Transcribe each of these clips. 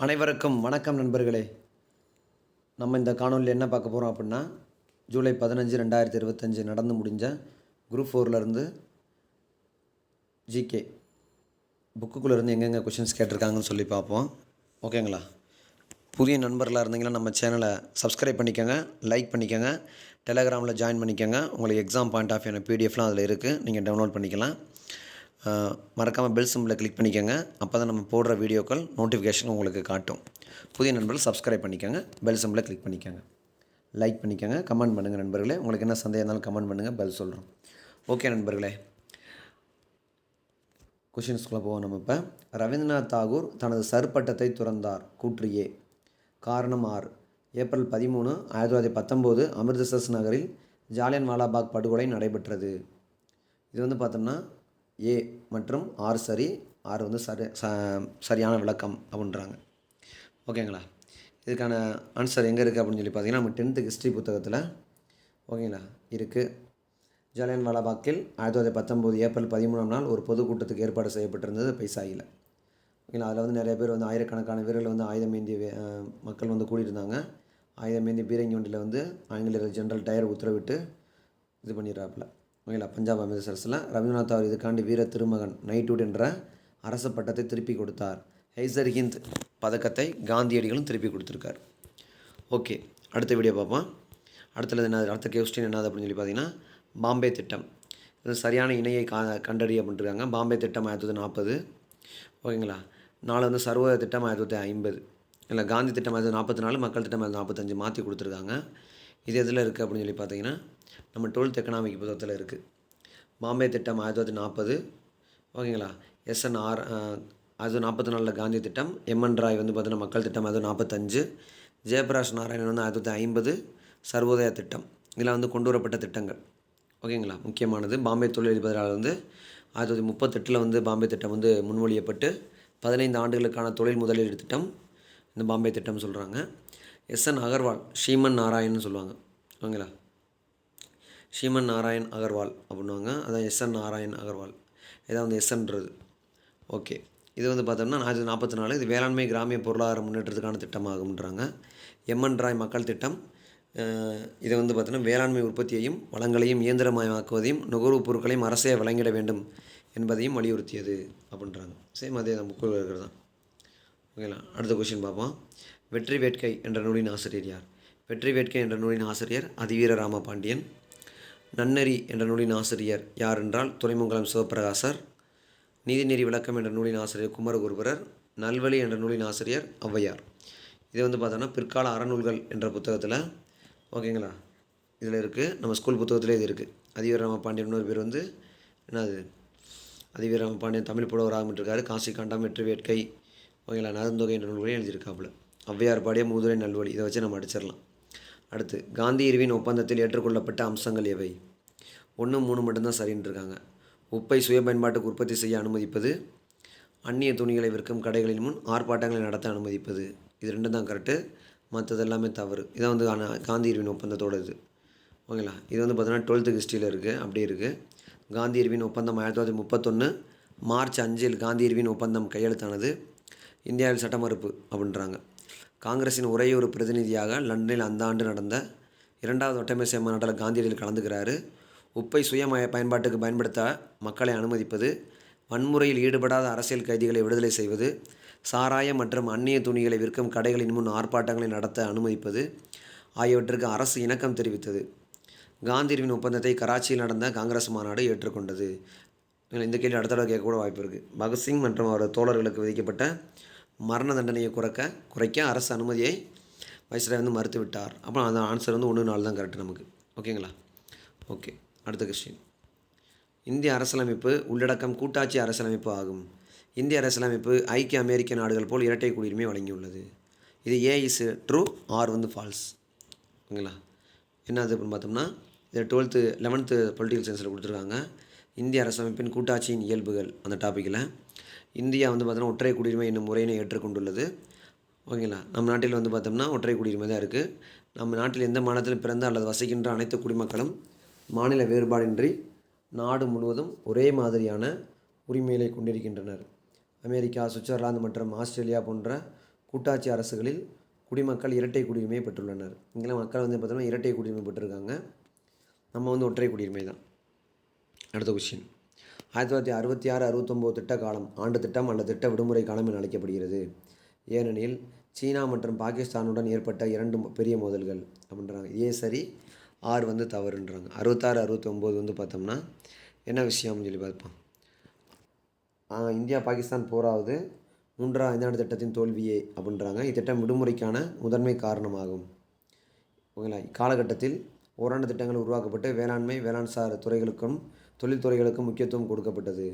அனைவருக்கும் வணக்கம் நண்பர்களே. நம்ம இந்த காணொலியில் என்ன பார்க்க போகிறோம் அப்படின்னா ஜூலை பதினஞ்சு ரெண்டாயிரத்தி இருபத்தஞ்சு நடந்து முடிஞ்ச குரூப் ஃபோர்லேருந்து ஜிகே புக்குக்குள்ளேருந்து எங்கெங்கே கொஷின்ஸ் கேட்டிருக்காங்கன்னு சொல்லி பார்ப்போம். ஓகேங்களா புதிய நண்பர்களாக இருந்தீங்கன்னா நம்ம சேனலை சப்ஸ்கிரைப் பண்ணிக்கோங்க லைக் பண்ணிக்கோங்க டெலகிராமில் ஜாயின் பண்ணிக்கோங்க. உங்களுக்கு எக்ஸாம் பாயிண்ட் ஆஃப் என்ன பிடிஎஃப்லாம் அதில் இருக்குது நீங்கள் டவுன்லோட் பண்ணிக்கலாம். மறக்காமல் பெல் சிம்பிளை கிளிக் பண்ணிக்கோங்க. அப்போ தான் நம்ம போடுற வீடியோக்கள் நோட்டிஃபிகேஷன் உங்களுக்கு காட்டும். புதிய நண்பர்கள் சப்ஸ்கிரைப் பண்ணிக்கோங்க. பெல் சிம்பிளை கிளிக் பண்ணிக்கோங்க. லைக் பண்ணிக்கோங்க. கமெண்ட் பண்ணுங்கள் நண்பர்களே. உங்களுக்கு என்ன சந்தேகம் இருந்தாலும் கமெண்ட் பண்ணுங்கள் பதில் சொல்கிறோம் ஓகே நண்பர்களே. கொஷின்ஸ்குள்ளே போவோம் நம்ம இப்போ. ரவீந்திரநாத் தாகூர் தனது சர்பட்டத்தை துறந்தார். கூற்றியே காரணம் ஆர் ஏப்ரல் பதிமூணு ஆயிரத்தி தொள்ளாயிரத்தி பத்தொம்போது அமிர்தசரஸ் நகரில் ஜாலியன் வாலாபாக் படுகொலை நடைபெற்றது. இது வந்து பார்த்தோம்னா ஏ மற்றும் ஆர் சரி ஆர் வந்து சரி ச சரியான விளக்கம் அப்படின்றாங்க. ஓகேங்களா? இதுக்கான ஆன்சர் எங்கே இருக்குது அப்படின்னு சொல்லி பார்த்தீங்கன்னா நம்ம டென்த்து ஹிஸ்ட்ரி புத்தகத்தில் ஓகேங்களா இருக்குது ஜாலியன் வாலாபாக்கில் ஆயிரத்தி தொள்ளாயிரத்தி பத்தொம்போது ஏப்ரல் பதிமூணாம் நாள் ஒரு பொதுக்கூட்டத்துக்கு ஏற்பாடு செய்யப்பட்டிருந்தது பைசாயில். ஓகேங்களா அதில் வந்து நிறைய பேர் வந்து ஆயிரக்கணக்கான வீரர்கள் வந்து ஆயுதம் ஏந்திய மக்கள் வந்து கூடியிருந்தாங்க. ஆயுதம் ஏந்திய பீரங்கி வண்டியில் வந்து ஆங்கிலேயர் ஜென்ரல் டயர் உத்தரவிட்டு இது பண்ணிடுறாப்புல. ஓகேங்களா பஞ்சாப் அமிர்தசரஸில் ரவீந்திரநாத் அவர் இதுக்காண்டி வீர திருமகன் நைட்வுட் என்ற அரச பட்டத்தை திருப்பி கொடுத்தார். ஹைசர் ஹிந்த் பதக்கத்தை காந்தியடிகளும் திருப்பி கொடுத்துருக்கார். ஓகே அடுத்த வீடியோ பார்ப்போம். அடுத்தது என்ன அடுத்த கொஸ்டின் என்னது அப்படின்னு சொல்லி பார்த்தீங்கன்னா பாம்பே திட்டம். இது சரியான இணையை கா கண்டறி அப்படின்ட்டுருக்காங்க பாம்பே திட்டம் ஆயிரத்தி தொள்ளாயிரத்தி நாற்பது. ஓகேங்களா? நாலு வந்து சர்வ திட்டம் ஆயிரத்தி தொள்ளாயிரத்தி ஐம்பது. இல்லை காந்தி திட்டம் ஆயிரத்தி நாற்பத்தி நாலு மக்கள் திட்டம் ஆயிரத்தி நாற்பத்தஞ்சு மாற்றி கொடுத்துருக்காங்க. இது எதில் இருக்குது அப்படின்னு சொல்லி பார்த்தீங்கன்னா நம்ம டுவெல்த் எக்கனாமிக் புத்தகத்தில் இருக்குது பாம்பே திட்டம் ஆயிரத்தி தொள்ளாயிரத்தி நாற்பது. ஓகேங்களா? எஸ்என்ஆர் அது நாற்பத்தி நாலில் காந்தி திட்டம். எம்என் ராய் வந்து பார்த்தீங்கன்னா மக்கள் திட்டம் அது நாற்பத்தஞ்சு. ஜெயபிரகாஷ் நாராயணன் வந்து ஆயிரத்தி தொள்ளாயிரத்தி ஐம்பது. சர்வோதய திட்டம். இதில் வந்து கொண்டு வரப்பட்ட திட்டங்கள். ஓகேங்களா? முக்கியமானது. பாம்பே தொழிலதிபரால் வந்து ஆயிரத்தி தொள்ளாயிரத்தி முப்பத்தெட்டில் வந்து பாம்பே திட்டம் வந்து முன்மொழியப்பட்டு பதினைந்து ஆண்டுகளுக்கான தொழில் முதலீடு திட்டம் இந்த பாம்பே திட்டம் சொல்கிறாங்க எஸ்என் அகர்வால் ஸ்ரீமன் நாராயணன் சொல்லுவாங்க. ஓகேங்களா? ஸ்ரீமன் நாராயண் அகர்வால் அப்படின்வாங்க அதான் எஸ்என் நாராயண் அகர்வால். இதான் வந்து எஸ்என்றது ஓகே. இது வந்து பார்த்தோம்னா ஆயிரத்தி நாற்பத்தி நாலு இது வேளாண்மை கிராமிய பொருளாதார முன்னேற்றத்துக்கான திட்டமாகும்ன்றாங்க. எம்என் ராய் மக்கள் திட்டம் இதை வந்து பார்த்தோன்னா வேளாண்மை உற்பத்தியையும் வளங்களையும் இயந்திரமயமாக்குவதையும் நுகர்வுப் பொருட்களையும் அரசே வழங்கிட வேண்டும் என்பதையும் வலியுறுத்தியது அப்படின்றாங்க. சேம் அதே தான் புக்கில் இருக்கிறது தான். ஓகேங்களா அடுத்த கொஷின் பார்ப்போம். வெற்றி வேட்கை என்ற நூலின் ஆசிரியர் யார்? வெற்றி வேட்கை என்ற நூலின் ஆசிரியர் அதிவீர ராமபாண்டியன். நன்னெறி என்ற நூலின் ஆசிரியர் யார் என்றால் துறைமங்கலம் சிவபிரகாசர் நீதிநெறி விளக்கம் என்ற நூலின் ஆசிரியர் குமரகுருபரர் நல்வழி என்ற நூலின் ஆசிரியர் ஔவையார். இது வந்து பார்த்தோன்னா பிற்கால அறநூல்கள் என்ற புத்தகத்தில் ஓகேங்களா? இதில் இருக்குது நம்ம ஸ்கூல் புத்தகத்திலே இது இருக்குது அதிவீர ராமபாண்டியன் ஒரு பேர் வந்து என்னது? அதிவீர ராமபாண்டியன் தமிழ் புலவராக இருக்காரு காசி காண்டம் வெற்றி வேட்கை ஓகேங்களா? நருந்தொகை என்ற நூல்களையும் எழுதியிருக்காப்புல. ஔவையார் பாடிய மூதுரை நல்வழி. இதை வச்சு நம்ம அடிச்சிடலாம். அடுத்து காந்தி இருவின் ஒப்பந்தத்தில் ஏற்றுக்கொள்ளப்பட்ட அம்சங்கள் எவை? ஒன்று மூணு மட்டும்தான் சரின்னு இருக்காங்க உப்பை சுய பயன்பாட்டுக்கு உற்பத்தி செய்ய அனுமதிப்பது அந்நிய துணிகளை விற்கும் கடைகளின் முன் ஆர்ப்பாட்டங்களை நடத்த அனுமதிப்பது. இது ரெண்டும் தான் கரெக்டு மற்றது எல்லாமே தவறு. இதான் வந்து ஆனா- காந்தி இருவின் ஒப்பந்தத்தோட இது. ஓகேங்களா? இது வந்து பார்த்தீங்கன்னா டுவெல்த்து ஹிஸ்ட்ரியில் இருக்குது அப்படியே இருக்குது காந்தி இருவின் ஒப்பந்தம் ஆயிரத்தி தொள்ளாயிரத்தி முப்பத்தொன்று மார்ச் அஞ்சில் காந்தி இருவின் ஒப்பந்தம் கையெழுத்தானது. இந்தியாவில் சட்ட மறுப்பு அப்படின்றாங்க. காங்கிரஸின் ஒரே ஒரு பிரதிநிதியாக லண்டனில் அந்த ஆண்டு நடந்த இரண்டாவது ஒட்டமேசை மாநாட்டில் காந்தியடிகள் கலந்துக்கிறாரு உப்பை சுயமய பயன்பாட்டுக்கு பயன்படுத்த மக்களை அனுமதிப்பது வன்முறையில் ஈடுபடாத அரசியல் கைதிகளை விடுதலை செய்வது சாராயம் மற்றும் அந்நிய துணிகளை விற்கும் கடைகளின் முன் ஆர்ப்பாட்டங்களை நடத்த அனுமதிப்பது ஆகியவற்றுக்கு அரசு இணக்கம் தெரிவித்தது. காந்திரிவின் ஒப்பந்தத்தை கராச்சியில் நடந்த காங்கிரஸ் மாநாடு ஏற்றுக்கொண்டது. இந்த கேள்வி அடுத்த கேட்கக்கூட கேட்க கூட வாய்ப்பு இருக்குது பகத்சிங் மற்றும் அவரது தோழர்களுக்கு விதிக்கப்பட்ட மரண தண்டனையை குறைக்க குறைக்க அரசு அனுமதியை வைஸ்ராய் வந்து மறுத்து விட்டார் அப்புறம் அந்த ஆன்சர் வந்து ஒன்று நாலு தான் கரெக்ட் நமக்கு ஓகேங்களா ஓகே அடுத்த கொஸ்டின் இந்திய அரசியலமைப்பு உள்ளடக்கம் கூட்டாட்சி அரசியலமைப்பு ஆகும். இந்திய அரசியலமைப்பு ஐக்கிய அமெரிக்க நாடுகள் போல் இரட்டை குடியுரிமை வழங்கியுள்ளது. இது ஏ இஸ் ட்ரூ ஆர் வந்து ஃபால்ஸ் ஓகேங்களா? என்னது அப்படின்னு பார்த்தோம்னா இது டுவெல்த்து லெவன்த்து பொலிட்டிக்கல் சயின்ஸில் கொடுத்துருக்காங்க. இந்திய அரசமைப்பின் கூட்டாட்சியின் இயல்புகள் அந்த டாப்பிக்கில் இந்தியா வந்து பார்த்தோன்னா ஒற்றை குடியுரிமை என்னும் முறையினை ஏற்றுக்கொண்டுள்ளது. ஓகேங்களா? நம்ம நாட்டில் வந்து பார்த்தோம்னா ஒற்றை குடியுரிமை தான் இருக்குது நம்ம நாட்டில் எந்த மாநிலத்தில் பிறந்த அல்லது வசிக்கின்ற அனைத்து குடிமக்களும் மாநில வேறுபாடின்றி நாடு முழுவதும் ஒரே மாதிரியான உரிமைகளை கொண்டிருக்கின்றனர். அமெரிக்கா சுவிட்சர்லாந்து மற்றும் ஆஸ்திரேலியா போன்ற கூட்டாட்சி அரசுகளில் குடிமக்கள் இரட்டை குடியுரிமை பெற்றுள்ளனர். இங்கெல்லாம் மக்கள் வந்து பார்த்தோம்னா இரட்டை குடியுரிமை பெற்றிருக்காங்க. நம்ம வந்து ஒற்றை குடியுரிமை தான். அடுத்த கொஸ்டின் ஆயிரத்தி தொள்ளாயிரத்தி அறுபத்தி ஆறு அறுபத்தொம்போது திட்ட காலம் ஆண்டு திட்டம் அல்லது திட்ட விடுமுறை காலம் என அழைக்கப்படுகிறது. ஏனெனில் சீனா மற்றும் பாகிஸ்தானுடன் ஏற்பட்ட இரண்டு பெரிய மோதல்கள் அப்படின்றாங்க. ஏ சரி ஆறு வந்து தவறுன்றாங்க. அறுபத்தாறு அறுபத்தொம்போது வந்து பார்த்தோம்னா என்ன விஷயம்னு சொல்லி பார்ப்போம். இந்தியா பாகிஸ்தான் போராவது மூன்றாம் ஐந்தாண்டு திட்டத்தின் தோல்வியே அப்படின்றாங்க. இத்திட்டம் விடுமுறைக்கான முதன்மை காரணமாகும். ஓகேங்களா? இக்காலகட்டத்தில் ஓராண்டு திட்டங்கள் உருவாக்கப்பட்டு வேளாண்மை வேளாண் சார் துறைகளுக்கும் தொழில்துறைகளுக்கு முக்கியத்துவம் கொடுக்கப்பட்டது.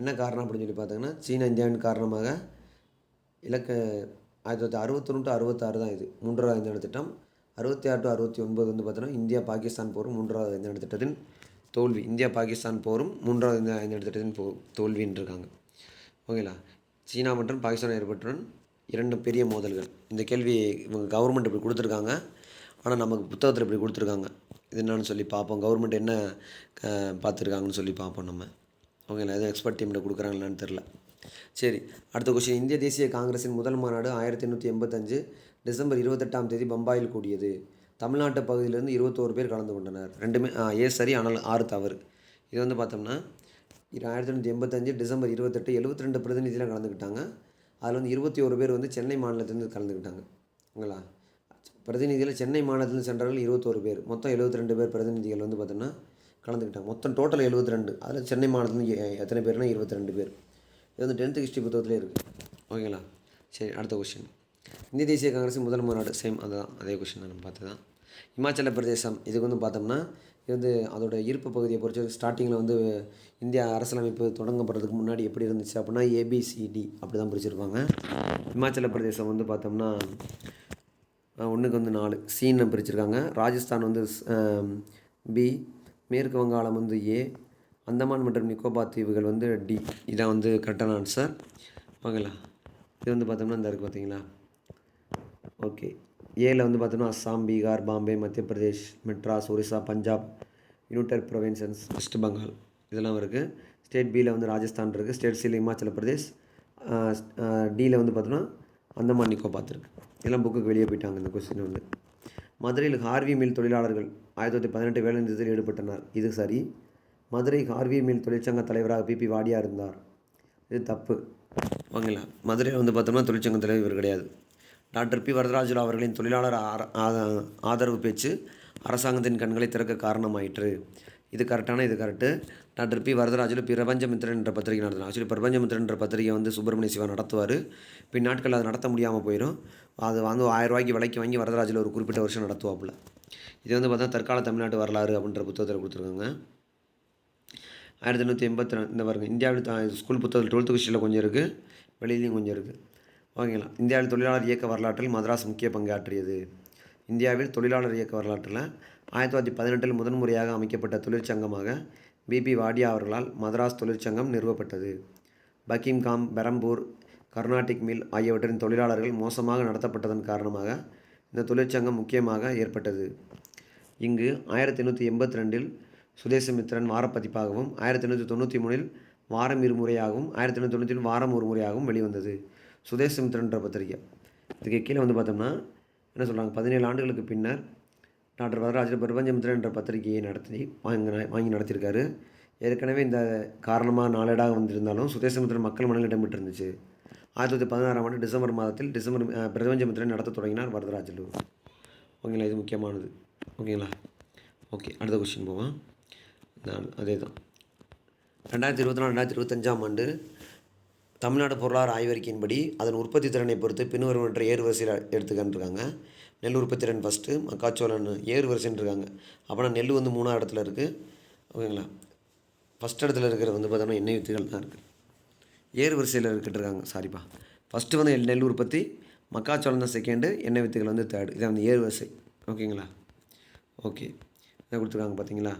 என்ன காரணம் அப்படின்னு சொல்லி பார்த்தீங்கன்னா சீன இந்தியாவின் காரணமாக இலக்க ஆயிரத்தி தொள்ளாயிரத்தி அறுபத்தொன்று டு அறுபத்தாறு தான் இது. மூன்றாவது ஐந்தாண்டு திட்டம். அறுபத்தி ஆறு டு அறுபத்தி ஒன்பது வந்து பார்த்தோன்னா இந்தியா பாகிஸ்தான் போரும் மூன்றாவது ஐந்தாண்டு திட்டத்தின் தோல்வி. இந்தியா பாகிஸ்தான் போரும் மூன்றாவது இந்த ஐந்தாண்டு திட்டத்தின் போ தோல்வின்னு இருக்காங்க. ஓகேங்களா சீனா மற்றும் பாகிஸ்தான் ஏற்பட்டுடன் இரண்டு பெரிய மோதல்கள். இந்த கேள்வி இவங்க கவர்மெண்ட் இப்படி கொடுத்துருக்காங்க. ஆனால் நமக்கு புத்தகத்தில் இப்படி கொடுத்துருக்காங்க. இது என்னன்னு சொல்லி பார்ப்போம். கவர்மெண்ட் என்ன பார்த்துருக்காங்கன்னு சொல்லி பார்ப்போம் நம்ம. ஓகேங்களா? எதுவும் எக்ஸ்பர்ட் டீமில் கொடுக்குறாங்களான்னு தெரில சரி அடுத்த கொஸ்டின் இந்திய தேசிய காங்கிரஸின் முதல் மாநாடு ஆயிரத்தி எண்ணூற்றி எண்பத்தஞ்சு டிசம்பர் இருபத்தெட்டாம் தேதி பம்பாயில் கூடியது. தமிழ்நாட்டு பகுதியிலிருந்து இருபத்தோரு பேர் கலந்து கொண்டனர். ரெண்டுமே ஏ சரி ஆனால் ஆறு தவறு. இது வந்து பார்த்தோம்னா ஆயிரத்தி தொண்ணூற்றி எண்பத்தஞ்சு டிசம்பர் இருபத்தெட்டு எழுபத்தி ரெண்டு பிரதிநிதிலாம் கலந்துக்கிட்டாங்க. அதில் வந்து இருபத்தி ஒரு பேர் வந்து சென்னை மாநிலத்திலேருந்து கலந்துக்கிட்டாங்க. ஓங்களா பிரதிநிதிகள் சென்னை மாநிலத்தில் சென்றவர்கள் இருபத்தோரு பேர். மொத்தம் எழுபத்தி ரெண்டு பேர் பிரதிநிதிகள் வந்து பார்த்தோன்னா கலந்துக்கிட்டாங்க. மொத்தம் டோட்டல் எழுபத்தி ரெண்டு அதில் சென்னை மாநிலத்தில் எத்தனை பேர்னா இருபத்தி ரெண்டு பேர். இது வந்து டென்த்து ஹிஸ்ட்ரி புத்தகத்திலே இருக்குது ஓகேங்களா சரி அடுத்த கொஸ்டின் இந்திய தேசிய காங்கிரஸ் முதல் மாநாடு சேம் அதுதான். அதே கொஸ்டின் தான் நம்ம பார்த்து தான். இமாச்சல பிரதேசம் இதுக்கு வந்து பார்த்தோம்னா இது வந்து அதோட இருப்பு பகுதியை பொறுத்த ஸ்டார்டிங்கில் வந்து இந்தியா அரசியலமைப்பு தொடங்கப்படுறதுக்கு முன்னாடி எப்படி இருந்துச்சு அப்படின்னா ஏபிசிடி அப்படி தான் பிரிச்சிருப்பாங்க. இமாச்சல பிரதேசம் வந்து பார்த்தோம்னா ஒன்றுக்கு வந்து நாலு. சீன்னு பிரிச்சிருக்காங்க. ராஜஸ்தான் வந்து பி மேற்கு வங்காளம் வந்து ஏ அந்தமான் மற்றும் நிக்கோபார் தீவுகள் வந்து டி இதான் வந்து கரெக்டான ஆன்சர் ஓகேங்களா? இது வந்து பார்த்தோம்னா இந்த இருக்குது பார்த்தீங்களா? ஓகே. ஏல வந்து பார்த்தோம்னா Assam Bihar Bombay Madhya Pradesh Madras Orissa Punjab United Provinces West Bengal இதெல்லாம் இருக்குது ஸ்டேட் பியில் வந்து ராஜஸ்தான் இருக்குது ஸ்டேட் சியில் இமாச்சல பிரதேஷ் டியில் வந்து பார்த்தோம்னா அந்தமான் நிக்கோபாத் இருக்குது எல்லாம் புக்குக்கு வெளியே போயிட்டாங்க இந்த கொஸ்டின் வந்து. மதுரையில் ஹார்வி மில் தொழிலாளர்கள் ஆயிரத்தி தொள்ளாயிரத்தி பதினெட்டு வேலை நிறுத்தத்தில் ஈடுபட்டனர். இது சரி. மதுரை ஹார்வி மில் தொழிற்சங்க தலைவராக பிபி வாடியா இருந்தார். இது தப்பு. ஓகேங்களா மதுரையில் வந்து பார்த்தோம்னா தொழிற்சங்க தலைவர் இவர் கிடையாது. Doctor B. வரதராஜுலு அவர்களின் தொழிலாளர் ஆர- ஆ- ஆதரவு பேச்சு அரசாங்கத்தின் கண்களை திறக்க காரணமாயிற்று. இது கரெக்டான இது கரெக்டு டாக்டர் பி வரதராஜில் பிரபஞ்சமித்திரன் என்ற பத்திரிகை நடத்தினா ஆக்சுவலி பிரபஞ்சமித்திரன் என்ற பத்திரிகை வந்து சுப்பிரமணிய சிவா நடத்துவார். பின் நாட்கள் அது நடத்த முடியாமல் போயிடும் அது வந்து ஆயிரம் ரூபாய்க்கு விலைக்கு வாங்கி வரதராஜில் ஒரு குறிப்பிட்ட வருஷம் நடத்துவாப்புல. இது வந்து பார்த்தா தற்கால தமிழ்நாட்டு வரலாறு அப்படின்ற புத்தகத்தில் கொடுத்துருக்காங்க. ஆயிரத்தி எண்ணூற்றி எண்பத்தி ரெண்டு இந்த பாருங்க இந்தியாவில் ஸ்கூல் புத்தகத்தில் டுவெல்த்து கொஸ்டினில் கொஞ்சம் இருக்குது வெளியிலையும் கொஞ்சம் இருக்குது ஓகேங்களா? இந்தியாவில் தொழிலாளர் இயக்க வரலாற்றில் மதராஸ் முக்கிய பங்காற்றியது. இந்தியாவில் தொழிலாளர் இயக்க வரலாற்றில் ஆயிரத்தி தொள்ளாயிரத்தி பதினெட்டில் முதன்முறையாக அமைக்கப்பட்ட தொழிற்சங்கமாக பிபி வாடியா அவர்களால் மதராஸ் தொழிற்சங்கம் நிறுவப்பட்டது. பக்கிம்காம் பெரம்பூர் கர்நாடிக் மில் ஆகியவற்றின் தொழிலாளர்கள் மோசமாக நடத்தப்பட்டதன் காரணமாக இந்த தொழிற்சங்கம் முக்கியமாக ஏற்பட்டது. இங்கு ஆயிரத்தி எண்ணூற்றி எண்பத்தி ரெண்டில் சுதேசமித்திரன் வாரப்பதிப்பாகவும் ஆயிரத்தி எண்ணூற்றி தொண்ணூற்றி மூணில் வாரம் இருமுறையாகவும் ஆயிரத்தி எண்ணூற்றி தொண்ணூற்றி வாரம் ஒரு முறையாகவும் வெளிவந்தது. சுதேசமித்திரன்ற பத்திரிகை. இதுக்கு கீழே வந்து பார்த்தோம்னா என்ன சொல்கிறாங்க பதினேழு ஆண்டுகளுக்கு பின்னர் டாக்டர் வரராஜர் பிரபஞ்சமித்ரன் என்ற பத்திரிகையை நடத்தி வாங்கி வாங்கி நடத்தியிருக்காரு. ஏற்கனவே இந்த காரணமாக நாளேடாக வந்திருந்தாலும் சுதேசமித்ரன் மக்கள் மனதில் இடம்பெற்று இருந்துச்சு ஆயிரத்தி தொள்ளாயிரத்தி பதினாறாம் ஆண்டு டிசம்பர் மாதத்தில் டிசம்பர் பிரபஞ்சமித்ரன் நடத்த தொடங்கினார் வரதராஜலு ஓகேங்களா இது முக்கியமானது. ஓகேங்களா? ஓகே அடுத்த கொஸ்டின் போவோம். அதே தான் ரெண்டாயிரத்தி இருபத்தி நாலு ரெண்டாயிரத்தி இருபத்தஞ்சாம் ஆண்டு தமிழ்நாடு பொருளாதார ஆய்வறிக்கையின்படி அதன் உற்பத்தி திறனை பொறுத்து பின்வருவற்ற ஏறு வரிசையில் எடுத்துக்கன்றிருக்காங்க. நெல் உற்பத்தி திறன் ஃபஸ்ட்டு மக்காச்சோளம் ஏறு வரிசைன்னு இருக்காங்க அப்போனா நெல் வந்து மூணாவது இடத்துல இருக்குது ஓகேங்களா? ஃபஸ்ட் இடத்துல இருக்கிறது வந்து பார்த்தோம்னா எண்ணெய் வித்துகள் தான் இருக்குது ஏறு வரிசையில் இருக்கிட்டு இருக்காங்க சாரிப்பா ஃபஸ்ட்டு வந்து நெல் உற்பத்தி மக்காச்சோளம் தான் செகண்டு எண்ணெய் வித்துகள் வந்து தேர்டு இதான் வந்து ஏறு வரிசை. ஓகேங்களா? ஓகே. இதை கொடுத்துருக்காங்க பார்த்தீங்களா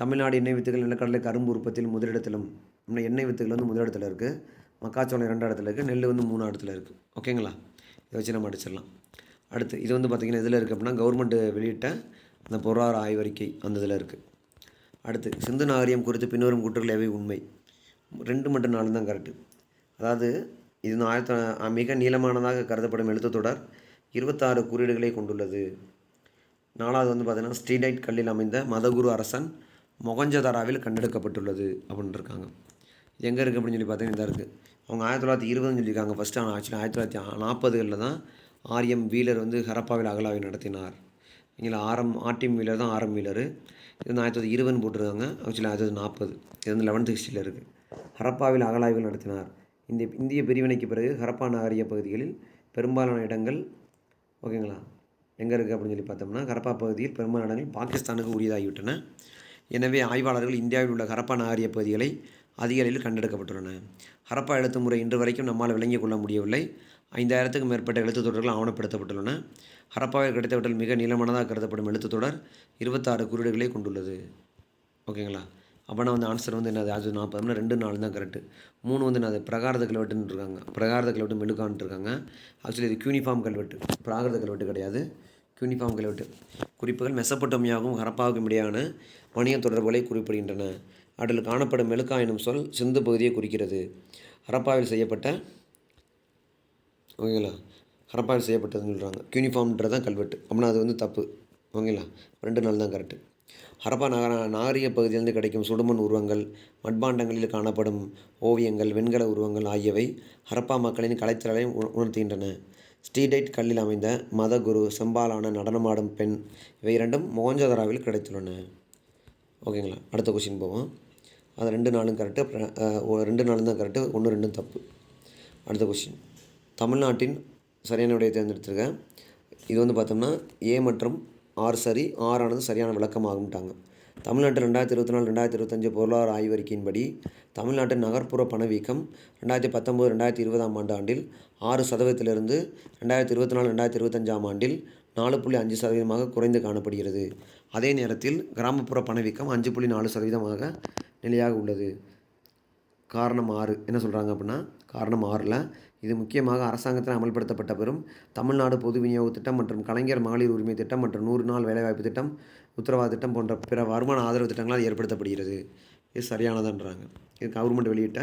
தமிழ்நாடு எண்ணெய் வித்துகள் நிலக்கடலை கரும்பு உற்பத்தியில் முதலிடத்திலும் இன்னும் எண்ணெய் வித்துகள் வந்து முதலிடத்தில் இருக்குது மக்காச்சோளம் ரெண்டாம் இடத்துல இருக்குது நெல் வந்து மூணு இடத்துல இருக்குது ஓகேங்களா இதை வச்சு நம்ம அடிச்சிடலாம். அடுத்து இது வந்து பார்த்திங்கன்னா இதில் இருக்குது அப்படின்னா கவர்மெண்ட் வெளியிட்ட அந்த பொருளாதார ஆய்வறிக்கை அந்த இதில் இருக்குது அடுத்து சிந்து நாகரிகம் குறித்து பின்வரும் குற்றங்கள் எவை உண்மை. ரெண்டு மட்டும் நாலு தான் கரெக்டு அதாவது இது ஆயிரத்தி மிக நீளமானதாக கருதப்படும் எழுத்துத்தொடர் இருபத்தாறு குறியீடுகளை கொண்டுள்ளது. நாலாவது வந்து பார்த்தீங்கன்னா ஸ்ட்ரீடைட் கல்லில் அமைந்த மதகுரு அரசன் மொகஞ்சதாராவில் கண்டெடுக்கப்பட்டுள்ளது அப்படின்னு இருக்காங்க. எங்கே இருக்குது அப்படின்னு சொல்லி பார்த்தீங்கன்னா இதாக இருக்குது. அவங்க ஆயிரத்தி தொள்ளாயிரத்தி இருபதுன்னு சொல்லியிருக்காங்க. ஃபஸ்ட்டு ஆனால் ஆக்சுவலி ஆயிரத்தி தொள்ளாயிரத்தி நாற்பதுகளில் தான் ஆர்எம் வீலர் வந்து ஹரப்பாவில் அகலாவை நடத்தினார். இங்கே ஆரம் ஆர்டிஎம் வீலர் தான் ஆரம் வீலர். இது வந்து ஆயிரத்தி தொள்ளாயிரத்தி இருபதுன்னு போட்டிருக்காங்க. ஆக்சுவலி ஆயிரத்தி தொள்ளாயிரத்தி நாற்பது. இது வந்து லெவன்த் ஹிஸ்ட்ரியில் இருக்குது ஹரப்பாவில் அகலாய்வுகள் நடத்தினார். இந்த இந்திய பிரிவினைக்கு பிறகு ஹரப்பா நகரிய பகுதிகளில் பெரும்பாலான இடங்கள் ஓகேங்களா? எங்கே இருக்குது அப்படின்னு சொல்லி பார்த்தோம்னா ஹரப்பா பகுதியில் பெரும்பாலான இடங்கள் பாகிஸ்தானுக்கு உரியதாகிவிட்டன. எனவே ஆய்வாளர்கள் இந்தியாவில் உள்ள ஹரப்பா நகரிய பகுதிகளை அதிகாலையில் கண்டெடுக்கப்பட்டுள்ளன. ஹரப்பா எழுத்து முறை இன்று வரைக்கும் நம்மால் விளங்கிக் கொள்ள முடியவில்லை. ஐந்தாயிரத்துக்கும் மேற்பட்ட எழுத்து தொடர்கள் ஆவணப்படுத்தப்பட்டுள்ளன. ஹரப்பாவில் கிடைத்தவற்றில் மிக நீளமானதாக கருதப்படும் எழுத்துத் தொடர் இருபத்தாறு குறியீடுகளை கொண்டுள்ளது. ஓகேங்களா? அப்போனா வந்து ஆன்சர் வந்து என்னது? அது நாற்பதுனா ரெண்டு நாலு தான் கரெக்டு மூணு வந்து என்னது? பிரகாரத கல்வெட்டுன்னு இருக்காங்க. பிரகாரத கல்வெட்டு மெழுகான்ட்டு இருக்காங்க. ஆக்சுவலி இது யூனிஃபார்ம் கல்வெட்டு. பிராகிருத கல்வெட்டு கிடையாது. யூனிஃபார்ம் கல்வெட்டு. குறிப்புகள் மெசப்பட்டோமியாவும் ஹரப்பாவுக்கும் இடையான வணிக தொடர்புகளை குறிப்பிடுகின்றன. அதில் காணப்படும் மெழுக்கா எனும் சொல் சிந்து பகுதியை குறிக்கிறது. ஹரப்பாவில் செய்யப்பட்ட ஓகேங்களா? ஹரப்பாவில் செய்யப்பட்டதுன்னு சொல்கிறாங்க யூனிஃபார்ம்ன்றது தான் கல்வெட்டு. அப்படின்னா அது வந்து தப்பு. ஓகேங்களா? ரெண்டு நாள் தான் கரெக்டு ஹரப்பா நகர நாகரிக பகுதியிலிருந்து கிடைக்கும் சுடுமண் உருவங்கள் மட்பாண்டங்களில் காணப்படும் ஓவியங்கள் வெண்கல உருவங்கள் ஆகியவை ஹரப்பா மக்களின் கலைத்திறலை உண- உணர்த்துகின்றன. ஸ்டீடைட் கல்லில் அமைந்த மதகுரு செம்பாலான நடனமாடும் பெண் இவை இரண்டும் மோகஞ்சதராவில் கிடைத்துள்ளன. ஓகேங்களா? அடுத்த கொஷின் போவோம். அது ரெண்டு நாளும் கரெக்டு அப்புறம் ரெண்டு நாளும் தான் கரெக்டு ஒன்று ரெண்டும் தப்பு. அடுத்த கொஸ்டின் தமிழ்நாட்டின் சரியான விடையை தேர்ந்தெடுத்திருக்கேன். இது வந்து பார்த்தோம்னா ஏ மற்றும் ஆர் சரி ஆறானது சரியான விளக்கமாகும்ட்டாங்க. தமிழ்நாட்டு ரெண்டாயிரத்தி இருபத்தி நாலு ரெண்டாயிரத்தி இருபத்தஞ்சு பொருளாதார ஆய்வறிக்கையின்படி தமிழ்நாட்டின் நகர்ப்புற பணவீக்கம் ரெண்டாயிரத்தி பத்தொம்போது ரெண்டாயிரத்தி இருபதாம் ஆண்டு ஆண்டில் ஆறு சதவீதத்திலிருந்து ரெண்டாயிரத்தி இருபத்தி நாலு ரெண்டாயிரத்தி இருபத்தஞ்சாம் ஆண்டில் நாலு புள்ளி அஞ்சு சதவீதமாக குறைந்து காணப்படுகிறது. அதே நேரத்தில் கிராமப்புற பணவீக்கம் அஞ்சு புள்ளி நாலு சதவீதமாக நிலையாக உள்ளது. காரணம் ஆறு. என்ன சொல்கிறாங்க அப்படின்னா காரணம் ஆறில் இது முக்கியமாக அரசாங்கத்தில் அமல்படுத்தப்பட்ட பெறும் தமிழ்நாடு பொது விநியோக திட்டம் மற்றும் கலைஞர் மகளிர் உரிமை திட்டம் மற்றும் நூறு நாள் வேலைவாய்ப்பு திட்டம் உத்தரவாத திட்டம் போன்ற பிற வருமான ஆதரவு திட்டங்களால் ஏற்படுத்தப்படுகிறது. இது சரியானதுன்றாங்க. இது கவர்மெண்ட் வெளியிட்ட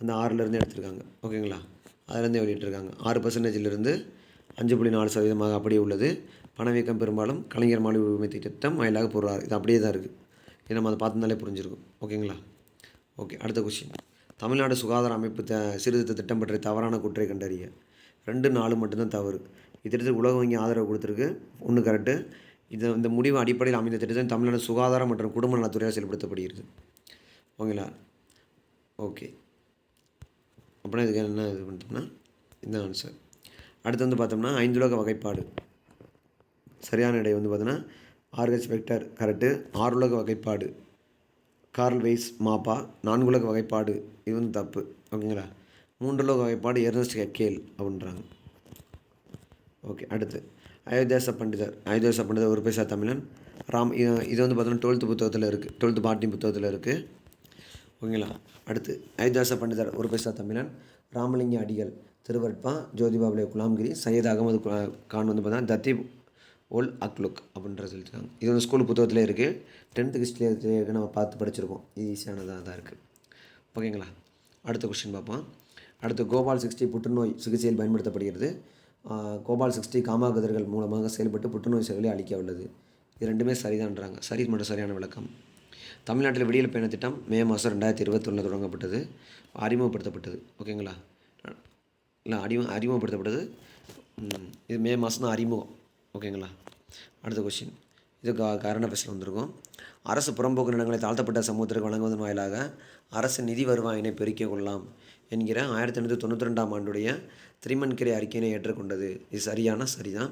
அந்த ஆறிலேருந்து எடுத்திருக்காங்க. ஓகேங்களா? அதுலேருந்தே வெளியிட்டிருக்காங்க. ஆறு பர்சன்டேஜிலிருந்து அஞ்சு புள்ளி நாலு சதவீதமாக அப்படியே உள்ளது. பணவீக்கம் பெரும்பாலும் கலைஞர் மகளிர் உரிமை திட்டம் வாயிலாக போடுறார் இது அப்படியே தான் இருக்குது இது நம்ம அதை பார்த்துருந்தாலே புரிஞ்சிருக்கும். ஓகேங்களா? ஓகே அடுத்த கொஸ்டின் தமிழ்நாடு சுகாதார அமைப்பு த சீர்திருத்த திட்டம் பற்றிய தவறான குற்றை கண்டறிய. ரெண்டு நாலு மட்டும்தான் தவறு. இத்திட்டத்துக்கு உலக வங்கி ஆதரவு கொடுத்துருக்கு. ஒன்று கரெக்டு இது இந்த முடிவு அடிப்படையில் அமைந்த திட்டத்தில் தமிழ்நாடு சுகாதாரம் மற்றும் குடும்ப நலத்துறையால் செயல்படுத்தப்படுகிறது. ஓகேங்களா? ஓகே. அப்படின்னா இதுக்கு என்ன இது பண்ணிட்டோம்னா இந்த ஆன்சர் அடுத்து வந்து பார்த்தோம்னா ஐந்துலக வகைப்பாடு. சரியான இடை வந்து பார்த்தோன்னா ஆர்ஹெச் வெக்டர் கரெக்டு. ஆறுலக வகைப்பாடு. கார்ல் வெய்ஸ் மாப்பா நான்குலக வகைப்பாடு இது வந்து தப்பு. ஓகேங்களா? மூன்றுலக வகைப்பாடு எர்னஸ்ட் ஹெக்கேல் அப்படின்றாங்க. ஓகே அடுத்து. அயோத்தியாச பண்டிதர். அயோத்தியாச பண்டிதர் ஒரு பைசா தமிழன். ராம் இது வந்து பார்த்தோன்னா டுவெல்த்து புத்தகத்தில் இருக்குது டுவெல்த்து பாட்டி புத்தகத்தில் இருக்குது ஓகேங்களா? அடுத்து அயோத்தியாச பண்டிதர் ஒரு பைசா தமிழன். ராமலிங்க அடிகள் திருவட்பா ஜோதிபாபுலே குலாம்கிரி சையத் அகமது கான் வந்து பார்த்தீங்கன்னா தத்தீப் ஒல் அக்லுக் அப்படின்ற சொல்லியிருக்காங்க. இது வந்து ஸ்கூல் புத்தகத்தில் இருக்குது டென்த்து ஹிஸ்ட்ரியில் நம்ம பார்த்து படிச்சிருக்கோம். இது ஈஸியானதாக தான் இருக்குது ஓகேங்களா அடுத்த கொஸ்டின் பார்ப்போம். அடுத்து கோபால் சிக்ஸ்டி புற்றுநோய் சிகிச்சையில் பயன்படுத்தப்படுகிறது. கோபால் சிக்ஸ்டி காமா கதிர்கள் மூலமாக செயல்பட்டு புற்றுநோய் செல்களை அழிக்க உள்ளது. இது ரெண்டுமே சரிதான்றாங்க. சரி மட்டும் சரியான விளக்கம். தமிழ்நாட்டில் விடியல் பயண திட்டம் மே மாதம் ரெண்டாயிரத்தி இருபத்தொன்னில் தொடங்கப்பட்டது. அறிமுகப்படுத்தப்பட்டது. ஓகேங்களா இல்லை அறிமு அறிமுகப்படுத்தப்பட்டது. இது மே மாதம் தான் அறிமுகம். ஓகேங்களா? அடுத்த கொஷின் இது கா கரண்ட் அஃபேர்ஸில் வந்திருக்கும். அரசு புறம்போக்கு நிலங்களை தாழ்த்தப்பட்ட சமூகத்திற்கு வழங்குவதன் வாயிலாக அரசு நிதி வருவாயினை பெருக்கிக் கொள்ளலாம் என்கிற ஆயிரத்தி எண்ணூற்றி தொண்ணூற்றி ரெண்டாம் ஆண்டுடைய திரிமன்கிரை அறிக்கையினை ஏற்றுக்கொண்டது. இது சரியான சரிதான்.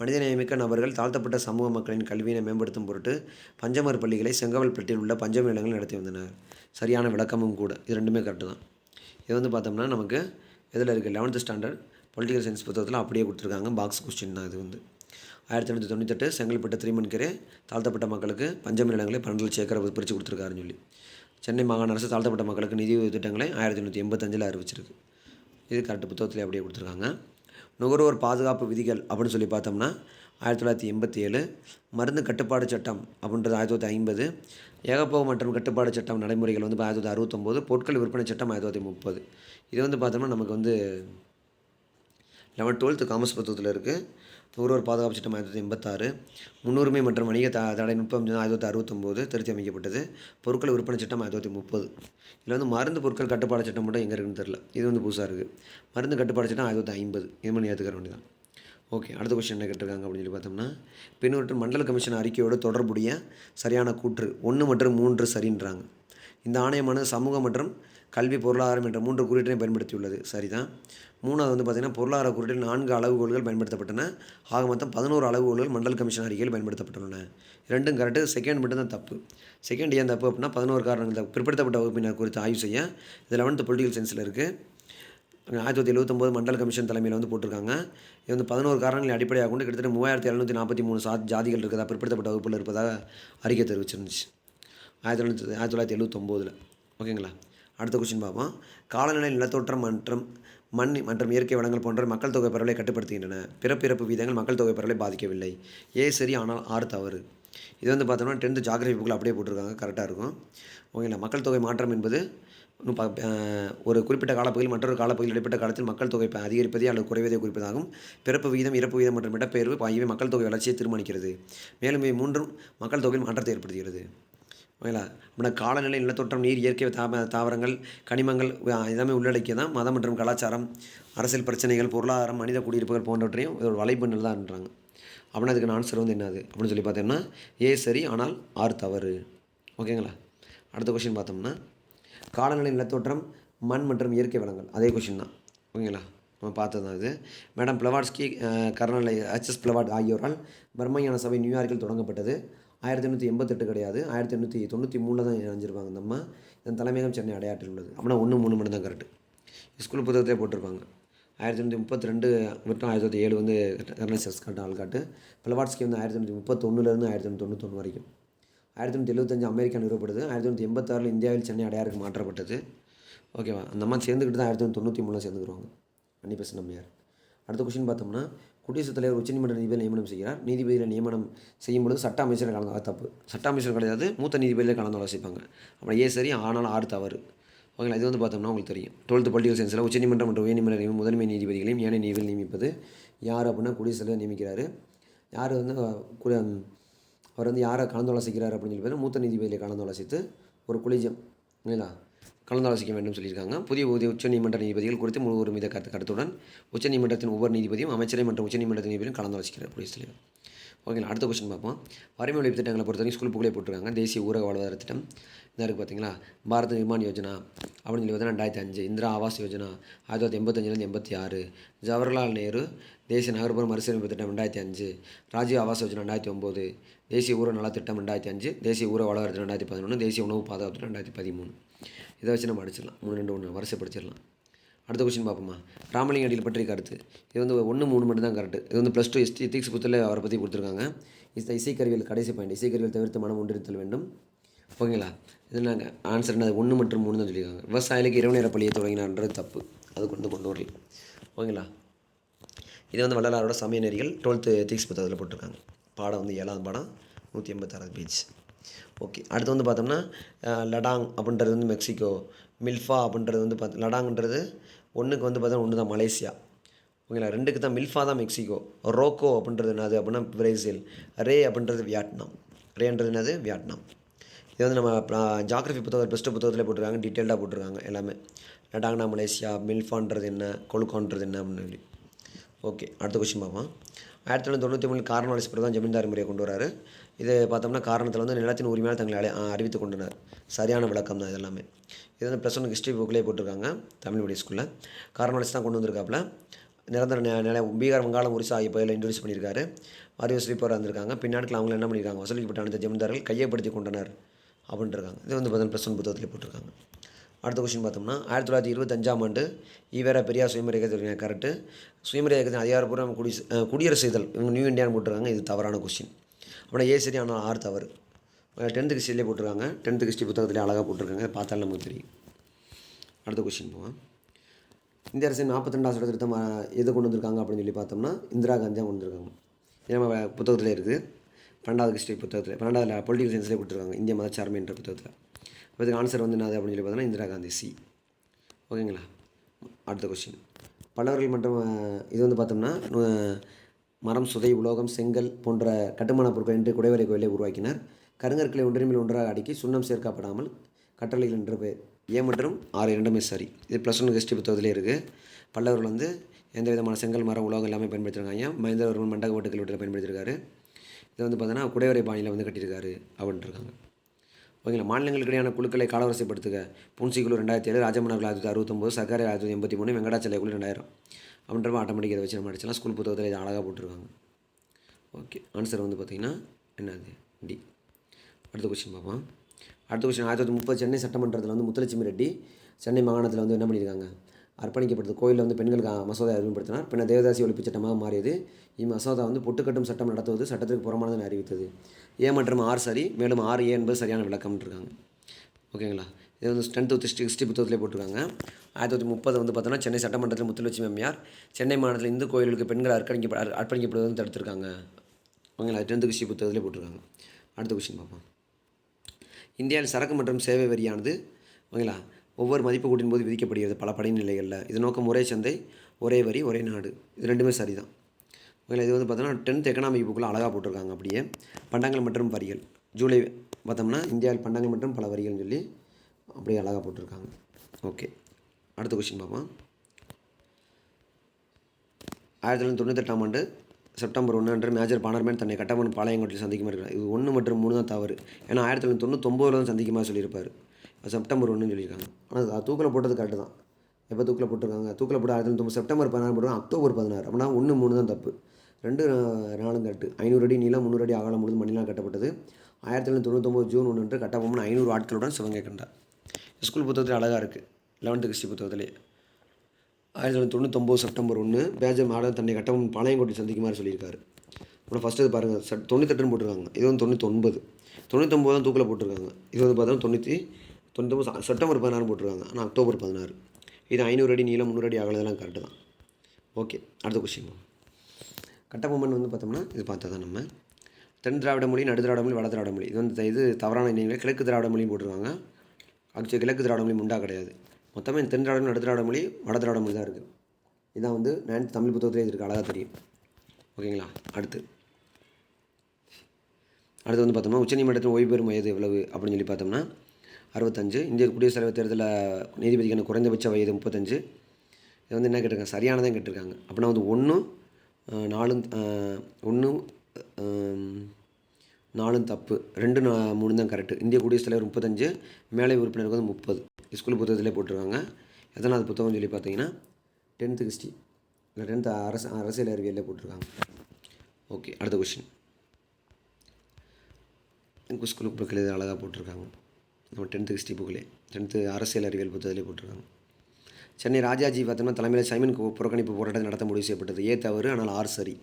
மனிதநேயமிக்க நபர்கள் தாழ்த்தப்பட்ட சமூக மக்களின் கல்வியினை மேம்படுத்தும் பொருட்டு பஞ்சமர் பள்ளிகளை செங்கவல்பட்டியில் உள்ள பஞ்சம நிலங்கள் நடத்தி வந்தனர். சரியான விளக்கமும் கூட. இது ரெண்டுமே கரெக்டு தான். இது வந்து பார்த்தோம்னா நமக்கு இதில் இருக்குது லெவன்த்து ஸ்டாண்டர்ட் பொலிட்டிக்கல் சயின்ஸ் புத்தகத்தில் அப்படியே கொடுத்துருக்காங்க. பாக்ஸ் கொஸ்டின் தான் இது வந்து. ஆயிரத்தி தொள்ளாயிரத்தி தொண்ணூத்தெட்டு செங்கல்பட்டு திரிமன்கரே தாழ்த்தப்பட்ட மக்களுக்கு பஞ்சமி நிலங்களை பன்னெண்டு லட்சம் ஏக்கரை பிரித்து கொடுத்துருக்காருன்னு சொல்லி. சென்னை மாகாண அரசு தாழ்த்தப்பட்ட மக்களுக்கு நிதி உதவி திட்டங்களை ஆயிரத்தி எண்ணூற்றி எண்பத்தஞ்சில் அறிவிச்சிருக்கு. இது கரெக்ட் புத்தகத்தில் அப்படியே கொடுத்துருக்காங்க. நுகர்வோர் பாதுகாப்பு விதிகள் அப்படின்னு சொல்லி பார்த்தோம்னா ஆயிரத்தி தொள்ளாயிரத்தி எண்பத்தி ஏழு மருந்து கட்டுப்பாடு சட்டம் அப்படின்றது ஆயிரத்தி தொள்ளாயிரத்தி ஐம்பது ஏகப்போக மற்றும் கட்டுப்பாடு சட்டம் நடைமுறைகள் வந்து ஆயிரத்தி தொள்ளாயிரத்தி அறுபத்தொம்போது பொருட்கள் விற்பனை சட்டம் ஆயிரத்தி தொள்ளாயிரத்தி முப்பது இது வந்து பார்த்தோம்னா நமக்கு வந்து லெவன் டுவெல்த்து காமர்ஸ் புத்தகத்தில் இருக்குது நுகர்வோர் பாதுகாப்பு சட்டம் ஆயிரத்தி எண்பத்தாறு முன்னுரிமை மற்றும் வணிக த தடை நுட்பம் ஆயிரத்தி தொள்ளாயிரத்தி அறுபத்தொம்போது திருத்தி அமைக்கப்பட்டது. பொருட்கள் விற்பனை சட்டம் ஆயிரத்தி தொள்ளாயிரத்தி முப்பது. இதில் வந்து மருந்து பொருட்கள் கட்டுப்பாடு சட்டம் மட்டும் எங்கே இருக்குன்னு தெரில இது வந்து புதுசாக இருக்குது மருந்து கட்டுப்பாடு சட்டம் ஆயிரத்தி தொள்ளாயிரத்தி ஐம்பது. இது மாதிரி ஏற்றுக்கிற வேண்டியதான் ஓகே அடுத்த கொஸ்டின் என்ன கேட்டிருக்காங்க அப்படின்னு சொல்லி பார்த்தோம்னா பின்னொரு மண்டல கமிஷன் அறிக்கையோடு தொடர்புடைய சரியான கூற்று ஒன்று மற்றும் மூன்று சரின்றாங்க. இந்த ஆணையமானது சமூக மற்றும் கல்வி பொருளாதாரம் என்ற மூன்று குறியீட்டையும் பயன்படுத்தியுள்ளது. சரிதான். மூணாவது வந்து பார்த்திங்கன்னா பொருளாதார குறியீட்டில் நான்கு அளவுகோல்கள் பயன்படுத்தப்பட்டன. ஆக மொத்தம் பதினோரு அளவுகோல்கள் மண்டல் கமிஷன் அறிக்கையில் பயன்படுத்தப்பட்டுள்ளன. ரெண்டும் கரெக்டு செகண்ட் மட்டும் தான் தப்பு. செகண்ட் ஏன் தப்பு அப்படின்னா பதினோரு காரணங்கள் பிற்படுத்தப்பட்ட வகுப்பினர் குறித்து ஆய்வு செய்ய இது லெவன்த்து பொலிட்டிக்கல் சயின்ஸில் இருக்குது ஆயிரத்தி தொள்ளாயிரத்தி எழுபத்தொம்போது மண்டல் கமிஷன் தலைமையில் வந்து போட்டிருக்காங்க. இது வந்து பதினோரு காரணங்களை அடிப்படையாக கொண்டு கிட்டத்தட்ட மூவாயிரத்தி எழுநூற்றி நாற்பத்தி மூணு சா ஜாதிகள் இருக்கிறதா பிற்படுத்தப்பட்ட வகுப்பில் இருப்பதாக அறிக்கை தெரிவிச்சிருந்துச்சு. ஆயிரத்தி தொள்ளாயிரத்தி ஆயிரத்தி தொள்ளாயிரத்தி எழுபத்தொம்போதில் ஓகேங்களா? அடுத்த கொஸ்டின் பார்ப்போம். காலநிலை நிலத்தோற்றம் மற்றும் மண் மற்றும் இயற்கை வளங்கள் போன்ற மக்கள் தொகை பரவலை கட்டுப்படுத்துகின்றன. பிறப்பிறப்பு வீதங்கள் மக்கள் தொகை பரவலை பாதிக்கவில்லை. ஏ சரி ஆனால் ஆறு தவறு. இது வந்து பார்த்தோம்னா டென்த்து ஜாகிரபி புக்கில் அப்படியே போட்டிருக்காங்க. கரெக்டாக இருக்கும். ஓகேங்களா மக்கள் தொகை மாற்றம் என்பது இன்னும் ப- ஒரு குறிப்பிட்ட காலப்பகுதியில் மற்றொரு காலப்பகுதியில் இடைப்பட்ட காலத்தில் மக்கள் தொகை அதிகரிப்பதே அல்லது குறைவதை குறிப்பதாகும். பிறப்பு விகிதம் இறப்பு விகிதம் மற்றும் இடப்பெயர்வு ஆகியவை மக்கள் தொகை வளர்ச்சியை தீர்மானிக்கிறது. மேலும் இவை மூன்றும் மக்கள் தொகையில் மாற்றத்தை ஏற்படுத்துகிறது. ஓகேங்களா அப்படின்னா காலநிலை நிலத்தோற்றம் நீர் இயற்கை தாவ தாவரங்கள் கனிமங்கள் எல்லாமே உள்ளடக்கிய தான் மதம் மற்றும் கலாச்சாரம் அரசியல் பிரச்சனைகள் பொருளாதாரம் மனித குடியிருப்புகள் போன்றவற்றையும் ஒரு வலைப்பின்னல் தான்ன்றாங்க அப்படின்னா அதுக்கு ஆன்சர் வந்து என்னது அப்படின்னு சொல்லி பார்த்தோம்னா ஏ சரி ஆனால் ஆறு தவறு. ஓகேங்களா? அடுத்த கொஷின் பார்த்தோம்னா காலநிலை நிலத்தோற்றம் மண் மற்றும் இயற்கை வளங்கள். அதே கொஷின் தான். ஓகேங்களா? நம்ம பார்த்தது தான் இது. மேடம் பிளவாட்ஸ்கி அஹ், ஹச்எஸ் பிளவாட் ஆகியோரால் பர்மையான சபை நியூயார்க்கில் தொடங்கப்பட்டது. ஆயிரத்தி எண்ணூற்றி எண்பத்தெட்டு கிடையாது. ஆயிரத்தி எண்ணூற்றி தொண்ணூற்றி மூணில் தான் இணைஞ்சிருப்பாங்க இந்த அம்மா. இதன் தலைமையகம் சென்னை அடையாற்றில் உள்ளது. அப்படின்னா ஒன்று மூணு மட்டும் தான் கரெக்ட் ஸ்கூல் புத்தகத்திலே போட்டிருப்பாங்க. ஆயிரத்தி எண்ணூற்றி முப்பத்தி ரெண்டு மற்றும் ஆயிரத்தி தொள்ளாயிரத்தி ஏழு வந்து கர்னல் காட்டு ஆள்காட்டு. பிளவாட்ஸ்கி வந்து ஆயிரத்தி எண்ணூற்றி முப்பத்தொன்னுலேருந்து ஆயிரத்தி தொண்ணூற்றி தொண்ணூத்தொன்று வரைக்கும். ஆயிரத்தி தொண்ணூற்றி எழுபத்தஞ்சு அமெரிக்கா நிறுவப்படுது ஆயிரத்தி தொண்ணூற்றி எண்பத்தாறில் இந்தியாவில் சென்னை அடையாருக்கு மாற்றப்பட்டது. ஓகேவா அந்த அம்மா சேர்ந்துக்கிட்டு தான் ஆயிரத்தி தொண்ணூற்றி தொண்ணூற்றி மூணில் சேர்ந்துக்குருவாங்க அன்னி பெசன் நம்பியார் அடுத்த கொஸ்டின் பார்த்தோம்னா குடியரசுத் தலைவர் உச்சநீதிமன்ற நீதிபதியில் நியமனம் செய்கிறார். நீதிபதியில் நியமனம் செய்யும் பொழுது சட்ட அமைச்சர் கலந்து தப்பு. சட்ட அமைச்சர் கிடையாது மூத்த நீதிபதியில் கலந்து ஆலோசிப்பாங்க. அப்புறம் ஏ சரி ஆனால் ஆறு தவறு. ஓகேங்களா? இது வந்து பார்த்தோம்னா உங்களுக்கு தெரியும். டுவெல்த்து பொலிட்டிகல் சயின்ஸில் உச்சநீதிமன்றம் மற்றும் உயர்நீதிமன்ற முதன்மை நீதிபதிகளையும் ஏனைய நீதிபதி நியமிப்பது யார் அப்படின்னா குடியரசுத் தலைவர் நியமிக்கிறார். யார் வந்து கு- அவர் வந்து யாரை கலந்து ஆலோசிக்கிறார் அப்படின்னு சொல்லி மூத்த நீதிபதியில் கலந்து ஆலோசித்து ஒரு குளிஜம் இல்லைங்களா? கலந்தாலோசிக்க வேண்டும் சொல்லியிருக்காங்க. புதிய புதிய உச்சநீதிமன்ற நீதிபதிகள் குறித்து முழு மீத கருத்து கருத்துடன் உச்சநீதிமன்றத்தின் ஒவ்வொரு நீதிபதியும் அமைச்சரை மற்றும் உச்சநீதிமன்ற நீதிபதியும் கலந்து குடியரசுத் தலைவர். ஓகேங்களா அடுத்த கொஸ்டின் பார்ப்போம். வறுமை ஒழிப்பு திட்டங்களை பொறுத்தவரைக்கும் ஸ்கூல் புக்கிலே போட்டிருக்காங்க. தேசிய ஊரக வாழ்வாதார திட்டம். இதாக இருக்குது பார்த்தீங்களா பாரத் நிர்மாண் யோஜனா அப்படின்னு சொல்லி பார்த்தீங்கன்னா ரெண்டாயிரத்தி அஞ்சு. இந்திரா ஆவாஸ் யோஜனா ஆயிரத்தி தொள்ளாயிரத்தி எண்பத்தஞ்சிலேருந்து எண்பத்தி ஆறு. ஜவஹர்லால் நேரு தேசிய நகர்ப்புற மறுசீரமைப்பு திட்டம் ரெண்டாயிரத்தி அஞ்சு. ராஜீவ் ஆவாஸ் யோஜனா ரெண்டாயிரத்தி ஒம்பது தேசிய ஊர நலத்திட்டம் ரெண்டாயிரத்தி அஞ்சு. தேசிய ஊர வாழ்வாதார ரெண்டாயிரத்தி பதினொன்று தேசிய உணவு பாதுகாப்பு ரெண்டாயிரத்தி பதிமூணு. இதை வச்சு நம்ம அடிச்சிடலாம். மூணு ரெண்டு ஒன்று வரிசை படிச்சிடலாம். அடுத்த கொஸ்டின் பார்ப்போமா? ராமலிங்க அடியில் பற்றிய கருத்து. இது வந்து ஒன்று மூணு மட்டும் தான் கரெக்ட் இது வந்து ப்ளஸ் டூ எஸ்டி எத்திக்ஸ் புத்தில் அவரை பற்றி கொடுத்துருக்காங்க. இந்த இசைக்கருவியல் கடைசி பாயிண்ட் இசைக்கருவியல் தவிர்த்து மனம் ஒன்றிருத்தல் வேண்டும். ஓகேங்களா? இது நாங்கள் ஆன்சர் என்ன ஒன்று மற்றும் மூணு தான் சொல்லியிருக்காங்க. விவசாயிகளுக்கு இரவு நேர பள்ளியை தொடங்கினான்றது தப்பு. அது கொண்டு கொண்டு வரல. ஓகேங்களா? இது வந்து வள்ளலாரோட சமய நெறிகள் டுவெல்த்து எத்திக்ஸ் புத்தகத்தில் போட்டிருக்காங்க. பாடம் வந்து ஏழாவது பாடம் நூற்றி எண்பத்தாறாவது பேஜ் ஓகே அடுத்து வந்து பார்த்தோம்னா லடாங் அப்படின்றது வந்து மெக்சிகோ மில்ஃபா அப்படின்றது வந்து பார்த்து லடாங்ன்றது ஒன்றுக்கு வந்து பார்த்தோம்னா ஒன்று தான் மலேசியா ஓகேங்களா ரெண்டுக்கு தான் மில்ஃபா தான் மெக்சிகோ. ரோக்கோ அப்படின்றது என்னது அப்படின்னா பிரேசில். ரே அப்படின்றது வியட்நாம். ரேன்றது என்னது? வியட்நாம். இது வந்து நம்ம ஜாகிரஃபி புத்தகம் பெஸ்ட்டு புத்தகத்தில் போட்டிருக்காங்க டீட்டெயில்டாக போட்டிருக்காங்க எல்லாமே. லடாங்னா மலேசியா மில்ஃபான்றது என்ன கொலுக்கான்றது என்ன அப்படின்னு சொல்லி. ஓகே அடுத்த கொஸ்டின் பார்ப்போம். ஆயிரத்தி தொள்ளாயிரத்தி தொண்ணூற்றி மூணு காரணவாலிஸ் தான் ஜமீன்தார் முறையை கொண்டு வராரு. இது பார்த்தோம்னா காரணத்தில் வந்து நிலத்தின் உரிமையால் தங்களை அறிவித்து கொண்டனர். சரியான விளக்கம் தான் இதெல்லாமே. இது வந்து ப்ளஸ் ஒன் ஹிஸ்ட்ரி புக்கிலே போட்டிருக்காங்க தமிழ் மீடியம் ஸ்கூலில் காரணவாலிஸ் தான் கொண்டு வந்திருக்காப்புல. நிரந்தர நி- நில பீகார் வங்காளம் ஒரிசா ஆகிய பகுதியில் இன்ட்ரடியூஸ் பண்ணியிருக்காரு. வாரியோ ஸ்லீப்பராக இருந்திருக்காங்க பின்னாட்கள் அவங்க என்ன பண்ணியிருக்காங்க? வசூலிக்கப்பட்ட அனைத்து ஜமீன்தார்கள் கையப்படுத்தி கொண்டனர் அப்படின்ட்டு இருக்காங்க இது வந்து பார்த்தீங்கன்னா ப்ளஸ் ஒன் புத்தகத்தில் போட்டிருக்காங்க. அடுத்த கொஸ்டின் பார்த்தோம்னா ஆயிரத்தி தொள்ளாயிரத்தி இருபத்தஞ்சாம் ஆண்டு ஈவேரா பெரியார் சுயமரி இயக்கத்தில் கரெக்டு சுயமரி இயக்கத்தின் அதிகாரப்பூர்வ குடி குடியரசு இதழ் இவங்க நியூ இந்தியான்னு போட்டிருக்காங்க. இது தவறான கொஸ்டின் அப்படின்னா ஏ சரி ஆனால் ஆறு தவறு. டென்த்து ஹிஸ்ட்ரியிலே போட்டிருக்காங்க. டென்த்து ஹிஸ்ட்ரி புத்தகத்திலே அழகாக போட்டிருக்காங்க. பார்த்தாலும் நமக்கு தெரியும். அடுத்த கொஸ்டின் போவோம். இந்திய அரசின் நாற்பத்தி சட்ட திருத்தம் அஹ், எது கொண்டு வந்திருக்காங்க அப்படின்னு சொல்லி பார்த்தோம்னா இந்திரா காந்தியாக கொண்டு வந்திருக்காங்க. இது நம்ம புத்தகத்திலே இருக்குது பன்னெண்டாவது ஹிஸ்ட்ரி புத்தகத்தில் பன்னெண்டாவது பொலிட்டிக்கல் சயின்ஸ்லேயே கொடுத்துருக்காங்க இந்திய மதச்சார்மை என்ற புத்தகத்தில். இப்போ இதுக்கு ஆன்சர் வந்து என்னது அப்படின்னு சொல்லி பார்த்தோம்னா இந்திரா காந்தி சி. ஓகேங்களா? அடுத்த கொஸ்டின் பல்லவர்கள் மற்றும் இது வந்து பார்த்தோம்னா மரம் சுதை உலோகம் செங்கல் போன்ற கட்டுமான பொருட்கள் என்று குடைவரை கோயிலை உருவாக்கினர். கருங்கற்களை ஒன்றின் மேல் ஒன்றாக அடுக்கி சுண்ணம் சேர்க்கப்படாமல் கட்டளைகள் என்று பேர் ஏ மற்றும் ஆறு இரண்டுமே சரி. இது ப்ளஸ் ஒன் ஹிஸ்ட்ரி புத்தகத்திலே இருக்குது பல்லவர்கள் வந்து எந்த விதமான செங்கல் மரம் உலோகம் எல்லாமே பயன்படுத்திருக்காங்க. மகேந்திரவர்மன் மண்டக ஓட்டு வீட்டில் பயன்படுத்தியிருக்காரு இது வந்து பார்த்தீங்கன்னா குடைவரை பாணியில் வந்து கட்டியிருக்காரு அப்படின்ட்டுருக்காங்க ஓகேங்களா? மாநிலங்களுக்கிடையான குழுக்களை காலவரிசைப்படுத்துக. புன்சி குழு ரெண்டாயிரத்தி ஏழு ராஜமன்னார் ஆயிரத்தி அறுபத்தொம்போது சர்க்காரி ஆயிரத்தி எண்பத்தி மூணு வெங்கடாச்சலை குழு ரெண்டாயிரம். அப்படின்றப்ப ஆட்டோமேட்டிக் இதை வச்சு நம்ம அடிச்சலாம் ஸ்கூல் புத்தகத்தில் இதை அழகாக போட்டுருவாங்க ஓகே ஆன்சர் வந்து பார்த்திங்கன்னா என்னது? டி அடுத்த கொஸ்டின் பார்ப்போம். அடுத்த கொஸ்டின் ஆயிரத்தி தொள்ளாயிரத்தி முப்பது சென்னை சட்டமன்றத்தில் வந்து முத்துலட்சுமி ரெட்டி சென்னை மாகாணத்தில் வந்து என்ன பண்ணியிருக்காங்க? அர்ப்பணிக்கப்பட்டது கோயிலில் வந்து பெண்களுக்கு மசோதா அறிமுகப்படுத்தினார். பின்னர் தேவதாசி ஒழிப்பு சட்டமாக மாறியது. இம்மசோதா வந்து பொட்டுக்கட்டும் சட்டம் நடத்துவது சட்டத்திற்கு புறமானது அறிவித்தது. ஏ மற்றும் ஆர் சரி மேலும் ஆறு ஏ என்பது சரியான விளக்கம்னு இருக்காங்க. ஓகேங்களா இது வந்து டென்த்து ஹிஸ்ட்ரி ஹிஸ்ட்ரி புத்தகத்திலே போட்டிருக்காங்க. ஆயிரத்தி தொள்ளாயிரத்தி முப்பது வந்து பார்த்தோன்னா சென்னை சட்டமன்றத்தில் முத்துலட்சுமி அம்மையார் சென்னை மாநிலத்தில் இந்து கோயில்களுக்கு பெண்கள் அர்ப்பணிக்க அர்- வந்து தடுத்திருக்காங்க. ஓகேங்களா? டென்த்து ஹிஸ்ட்ரி புத்தகத்திலே போட்டிருக்காங்க. அடுத்த கொஷின் பார்ப்போம். இந்தியாவில் சரக்கு மற்றும் சேவை வரியானது ஓகேங்களா? ஒவ்வொரு மதிப்பு கூட்டின் போது விதிக்கப்படுகிறது பல படிநிலைகளில் இது நோக்கம் ஒரே சந்தை ஒரே வரி ஒரே நாடு. இது ரெண்டுமே சரிதான். ஓகேங்களா? இது வந்து பார்த்தோன்னா டென்த் எக்கனாமிக் புக்கில் அழகாக போட்டிருக்காங்க அப்படியே. பண்டங்கள் மற்றும் வரிகள். ஜூலை பார்த்தோம்னா இந்தியாவில் பண்டங்கள் மற்றும் பல வரிகள்னு சொல்லி அப்படியே அழகாக போட்டிருக்காங்க. ஓகே. அடுத்த கொஸ்டின் பார்ப்போம். ஆயிரத்தி தொள்ளாயிரத்தி தொண்ணூத்தெட்டாம் ஆண்டு செப்டம்பர் ஒன்று அன்று மேஜர் பானர்மேன் தன்னை கட்டபொம்மன் பாளையங்கோட்டில் சந்திக்குமா இருக்கிறார். இது ஒன்று மற்றும் மூணு தான் தவறு. ஏன்னா ஆயிரத்தி தொள்ளாயிரத்தி தொண்ணூத்தொம்போதில் தான் சந்திக்குமா சொல்லியிருப்பார். இப்போ செப்டம்பர் ஒன்றுன்னு சொல்லியிருக்காங்க. ஆனால் தூக்கில் போட்டது கரெக்டு தான். எப்போ தூக்கில் போட்டிருக்காங்க? தூக்கில் போட்டு ஆயிரத்தி தொண்ணூற்றி செப்டம்பர் பதினாறு போடுறாங்க அக்டோபர் பதினாறு. அப்படின்னா ஒன்று மூணு தான் தப்பு. ரெண்டு நாளும் நாலும் கரெக்டு ஐநூறு அடி நீளம் முந்நூறு அடி அகலம் முழுது மணிலாம் கட்டப்பட்டது. ஆயிரத்தி தொள்ளாயிரத்தி தொண்ணூத்தொம்பது ஜூன் ஒன்று அன்று கட்டபொம்மன் ஐநூறு ஆட்களுடன் சிவங்கை கண்டார். ஸ்கூல் புத்தகத்தில் அழகாக இருக்குது லெவன்த்து கிறிஸ்டி புத்தகத்திலே. ஆயிரத்தி தொள்ளாயிரத்தி தொண்ணூத்தொம்பது செப்டம்பர் ஒன்று பேஜர் மாடல் தன்னை கட்டவும் பாளையங்கோட்டை சந்திக்குமாறு சொல்லியிருக்காரு. அப்புறம் ஃபஸ்ட்டு இது பாருங்கள் தொண்ணூத்தெட்டுன்னு போட்டிருக்காங்க. இது வந்து தொண்ணூத்தொன்பது. தொண்ணூத்தொம்பது தான் தூக்கில் போட்டிருக்காங்க. இது வந்து பார்த்தோன்னா தொண்ணூற்றி தொண்ணூத்தொம்பது செப்டம்பர் பதினாறு போட்டிருக்காங்க. ஆனால் அக்டோபர் பதினாறு. இது ஐநூறு அடி நீளம் முந்நூறு அடி அகலதெல்லாம் கரெக்டு தான். ஓகே அடுத்த கொஸ்டின் கட்டபொம்மன் வந்து பார்த்தோம்னா இது பார்த்தா தான் நம்ம. தென் திராவிட மொழி நடு திராவிட மொழி வட திராவிட மொழி. இது வந்து இது தவறான எண்ணிக்கை கிழக்கு திராவிட மொழியும் போட்டிருக்காங்க. ஆக்சுவலி கிழக்கு திராவிட மொழி உண்டா கிடையாது. மொத்தமே இந்த தென் திராவிட நடு திராவிட மொழி வட திராவிட மொழி தான் இருக்குது இதான் வந்து நைன்த் தமிழ் புத்தகத்திலே இருக்குது அழகாக தெரியும். ஓகேங்களா? அடுத்து. அடுத்து வந்து பார்த்தோம்னா உச்சநீதிமன்றத்தின் ஓய்வு பெறும் வயது எவ்வளவு அப்படின்னு சொல்லி பார்த்தோம்னா அறுபத்தஞ்சு. இந்திய குடியரசுத் தலைவர் தேர்தலில் நீதிபதிக்கான குறைந்தபட்ச வயது முப்பத்தஞ்சு. இது வந்து என்ன கேட்டிருக்காங்க? சரியானதான் கேட்டிருக்காங்க. அப்படின்னா வந்து ஒன்றும் நாலும் ஒன்றும் நாலும் தப்பு. ரெண்டு மூணு தான் கரெக்டு இந்திய குடியரசுத் தலைவர் முப்பத்தஞ்சு மேலை உறுப்பினருக்கு வந்து முப்பது. ஸ்கூல் புத்தகத்திலே போட்டிருக்காங்க. எத்தனாவது புத்தகம்னு சொல்லி பார்த்தீங்கன்னா டென்த்து ஹிஸ்ட்ரி இல்லை டென்த்து அரசு அரசியல் அறிவியலில் போட்டிருக்காங்க. ஓகே அடுத்த கொஷின் எங்கள் ஸ்கூல் புக்கில் இது அழகாக போட்டிருக்காங்க. நம்ம டென்த்து ஹிஸ்ட்ரி புக்கிலே டென்த்து அரசியல் அறிவியல் புத்தகத்திலே போட்டிருக்காங்க. சென்னை ராஜாஜி பார்த்தோம்னா தலைமையில் சைமன் புறக்கணிப்பு போராட்டத்தை நடத்த முடிவு செய்யப்பட்டது. ஏ தவறு ஆனால் ஆறு சரி.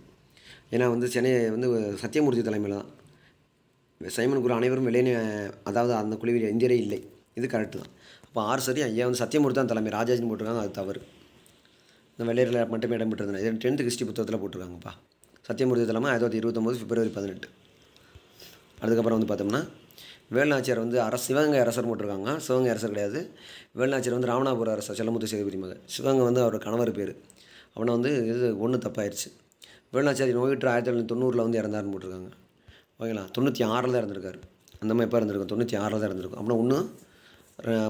ஏன்னா வந்து சென்னை வந்து சத்தியமூர்த்தி தலைமையில் தான். சைமன் குரு அனைவரும் வெளியே அதாவது அந்த குழுவில் இந்தியரே இல்லை. இது கரெக்டு தான். அப்போ ஆறு சரி ஐயா வந்து சத்தியமூர்த்தி தான் தலைமை. ராஜாஜின்னு போட்டிருக்காங்க அது தவறு. இந்த வெள்ளையரில் மட்டுமே இடம் பெற்றிருந்தேன் இது டென்த்து ஹிஸ்ட்ரி புத்தகத்தில் போட்டிருக்காங்கப்பா. சத்தியமூர்த்தி தலைமை ஆயிரத்தி தொள்ளாயிரத்தி இருபத்தொம்போது பிப்ரவரி பதினெட்டு. அதுக்கப்புறம் வந்து பார்த்தோம்னா வேலுநாச்சியார் வந்து அரசு சிவகங்கை அரசர் போட்டிருக்காங்க. சிவகங்கை அரசர் கிடையாது. வேலுநாச்சியார் வந்து ராமநாதபுரம் அரசர் செல்லமுத்து சேதுபதி மகன் சிவகங்கை வந்து அவர் கணவர் பேர். அவனை வந்து இது ஒன்று தப்பாயிருச்சு. வேலுநாச்சியார் நோயிற்று ஆயிரத்தி தொள்ளாயிரத்தி தொண்ணூறில் வந்து இறந்தாருன்னு போட்டிருக்காங்க. ஓகேங்களா? தொண்ணூற்றி ஆறில் தான் இறந்துருக்காரு. அந்த மாதிரி எப்போ இருந்திருக்கும் தொண்ணூற்றி ஆறில் தான் இருந்திருக்கும் அப்படின்னா ஒன்று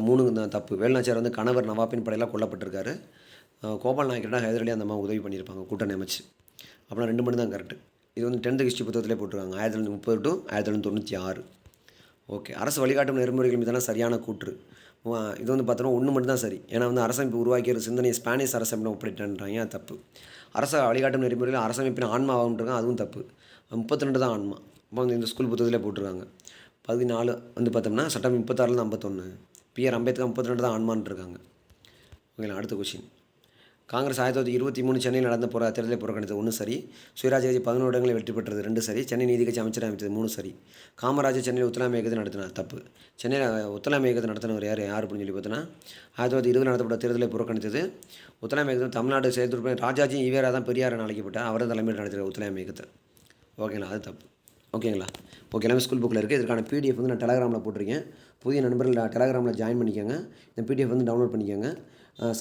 மூணு தான் தப்பு. வேலுநாச்சியார் வந்து கணவர் நவாப்பின் படையெல்லாம் கொல்லப்பட்டிருக்காரு. கோபால் கோபால் ஹைதர் ஹைதரலி அந்த மாதிரி உதவி பண்ணியிருப்பாங்க கூட்டணி அமைச்சு. அப்படின்னா ரெண்டு மணி தான் கரெக்டு இது வந்து டென்த்து ஹிஸ்ட்ரி புத்தகத்திலே போட்டிருக்காங்க. ஆயிரத்தி தொள்ளாயிரத்தி முப்பது டு ஆயிரத்தி தொள்ளாயிரத்தி தொண்ணூற்றி ஆறு. ஓகே அரசு வழிகாட்டும் நெறிமுறைகள் மீதான சரியான கூற்று. இது வந்து பார்த்தோன்னா ஒன்று மட்டும் தான் சரி. ஏன்னா வந்து அரசமைப்பு உருவாக்கிய சிந்தனை ஸ்பானிஷ் அரசமைப்பு ஒப்பிட்டான்றாங்க தப்பு? அரச வழிகாட்டும் நெறிமுறையில் அரசமைப்பின் ஆன்மாவாகன்றாங்க அதுவும் தப்பு. முப்பத்தி ரெண்டு தான் ஆன்மா. இப்போ வந்து இந்த ஸ்கூல் புத்தகத்திலே போட்டிருக்காங்க. பதினாலு வந்து பார்த்தோம்னா சட்டம் முப்பத்தாறுலேருந்து ஐம்பத்தொன்று பிஆர் அம்பேத்கர் முப்பத்தி ரெண்டு தான் ஆன்மான்னு இருக்காங்க. ஓகேங்களா அடுத்த கொஷின் காங்கிரஸ் ஆயிரத்தி தொள்ளாயிரத்தி இருபத்தி மூணு சென்னையில் நடந்த போகிற தேர்தலை புறக்கணித்தது ஒன்று சரி. சுயராஜ் கட்சி பதினோரு இடங்களில் வெற்றி பெற்றது ரெண்டு சரி. சென்னை நீதி கட்சி அமைச்சர் அமைத்தது மூணு சரி. காமராஜர் சென்னையில் உத்தலாமை இயக்கத்தை நடத்தினார் தப்பு. சென்னையில் உத்தலாமை இயக்கத்தை நடத்தினவர் யார் யார் அப்படின்னு சொல்லி பார்த்தோன்னா ஆயிரத்தி தொள்ளாயிரத்தி இருபது நடத்தப்பட்ட தேர்தலை புறக்கணித்தது. உத்தலாமை இயக்கத்தில் தமிழ்நாடு செயற்துறை ராஜாஜி ஈவேரா தான் பெரியார் என அழைக்கப்பட்டார் அவர் தலைமையில் நடத்தினார் உத்தலாமை இயக்கத்தை. ஓகேங்களா அது தப்பு. ஓகேங்களா? ஓகே எல்லாமே ஸ்கூல் புக்கில் இருக்குது இதற்கான பிடிஎஃப் வந்து நான் டெலகிராமில் போட்டிருக்கேன். புதிய நண்பர்கள் டெலகிராமில் ஜாயின் பண்ணிக்கோங்க. இந்த பிடிஎஃப் வந்து டவுன்லோட் பண்ணிக்கோங்க.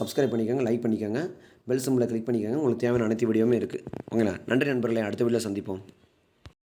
சப்ஸ்கிரைப் பண்ணிக்கோங்க லைக் பண்ணிக்கோங்க. பெல் சிம்பில் கிளிக் பண்ணிக்கோங்க. உங்களுக்கு தேவையான அனைத்து வீடியோவுமே இருக்குது ஓகேங்களா? நன்றி நண்பர்களே. அடுத்த வீடியோவில் சந்திப்போம்.